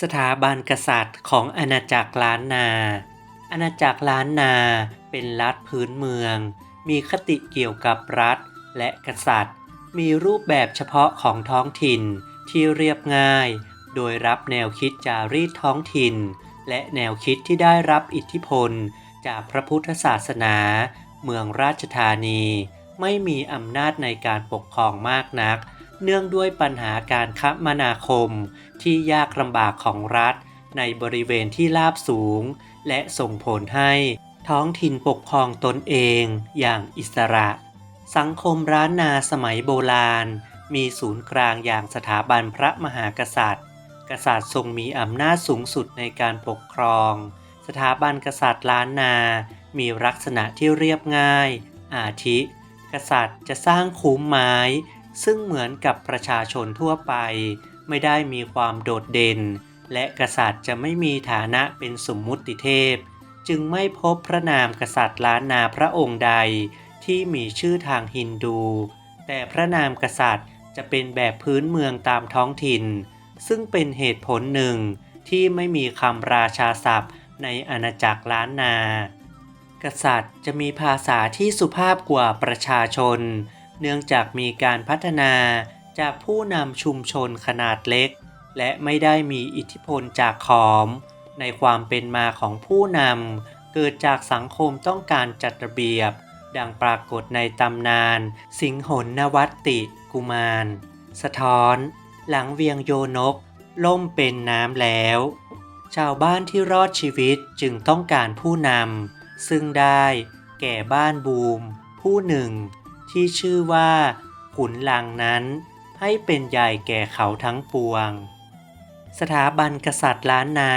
สถาบันกษัตริย์ของอาณาจักรล้านนา อาณาจักรล้านนาเป็นรัฐพื้นเมือง มีคติเกี่ยวกับรัฐและกษัตริย์ มีรูปแบบเฉพาะของท้องถิ่นที่เรียบง่าย โดยรับแนวคิดจารีตท้องถิ่น และแนวคิดที่ได้รับอิทธิพล จากพระพุทธศาสนา เมืองราชธานี ไม่มีอำนาจในการปกครองมากนัก เนื่องด้วยปัญหาการคมนาคมที่ยากลำบากของรัฐ ในบริเวณที่ราบสูง และส่งผลให้ท้องถิ่นปกครองตนเองอย่างอิสระ สังคมร้านนาสมัยโบราณ มีศูนย์กลางอย่างสถาบันพระมหากษัตริย์ กษัตริย์ทรงมีอำนาจสูงสุดในการปกครอง สถาบันกษัตริย์ล้านนา มีลักษณะที่เรียบง่าย อาทิ กษัตริย์จะสร้างคุ้มไม้ ซึ่งเหมือนกับประชาชนทั่วไป ไม่ได้มีความโดดเด่น และกษัตริย์จะไม่มีฐานะเป็นสมมุติเทพ จึงไม่พบพระนามกษัตริย์ล้านนาพระองค์ใดที่มีชื่อทางฮินดู แต่พระนามกษัตริย์จะเป็นแบบพื้นเมืองตามท้องถิ่น ซึ่งเป็นเหตุผลหนึ่งที่ไม่มีคำราชาศัพท์ในอาณาจักรล้านนา กษัตริย์จะมีภาษาที่สุภาพกว่าประชาชน เนื่องจากมีการพัฒนาจากผู้นำชุมชนขนาดเล็ก และไม่ได้มีอิทธิพลจากขอม ในความเป็นมาของผู้นำเกิดจากสังคมต้องการจัดระเบียบ ดังปรากฏในตำนาน สิงหนนวัตติกุมาร สะท้อน หลังเวียงโยนก ล่มเป็นน้ำแล้ว ชาวบ้านที่รอดชีวิตจึงต้องการผู้นำซึ่งได้แก่บ้านบูม ผู้หนึ่ง ที่ชื่อว่า ขุนลังนั้น ให้เป็นใหญ่แก่เขาทั้งปวง สถาบันกษัตริย์ล้านนา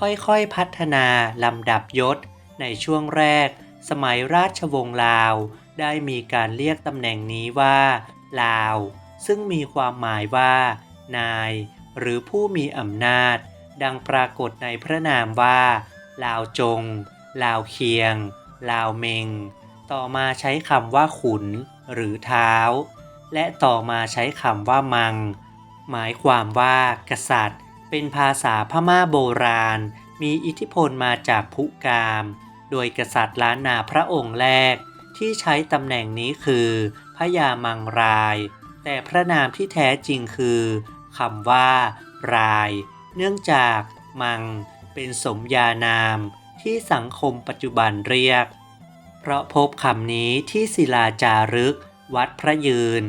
ค่อยๆพัฒนาลำดับยศ ในช่วงแรก สมัยราชวงศ์ลาว ได้มีการเรียกตำแหน่งนี้ว่า ลาว ซึ่งมีความหมายว่า นาย หรือผู้มีอำนาจ ดังปรากฏในพระนามว่า ลาวจง ลาวเคียง ลาวเมง ต่อมาใช้คำว่าขุน หรือเท้า และต่อมาใช้คำว่ามัง หมายความว่า กษัตริย์ เป็นภาษาพม่าโบราณ มีอิทธิพลมาจากพุกาม โดยกษัตริย์ล้านนาพระองค์แรก ที่ใช้ตำแหน่งนี้คือพระยามังราย แต่พระนามที่แท้จริงคือคำว่า ราย เนื่องจากมัง เป็นสมญานามที่สังคมปัจจุบันเรียก เพราะพบคำนี้ที่ศิลาจารึก วัดพระยืน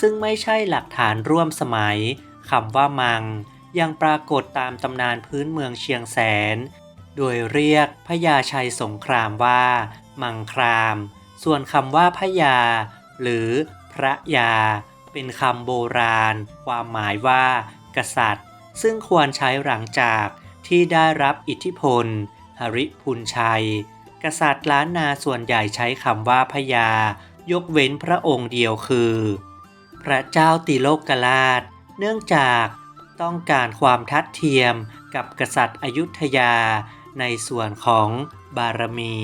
ซึ่งไม่ใช่หลักฐานร่วมสมัยคำว่ามัง ยังปรากฏตามตำนานพื้นเมืองเชียงแสน โดยเรียกพระยาชัยสงครามว่า มังคราม ส่วนคำว่าพระยาหรือพระยา เป็นคำโบราณ ความหมายว่า กษัตริย์ ซึ่งควรใช้หลังจากที่ได้รับอิทธิพล หริพุนชัย กษัตริย์ล้านนาส่วนใหญ่ใช้คำว่าพญายกเว้นพระองค์เดียวคือ พระเจ้าติโลกราช เนื่องจากต้องการความทัดเทียมกับกษัตริย์อยุธยาในส่วนของบารมี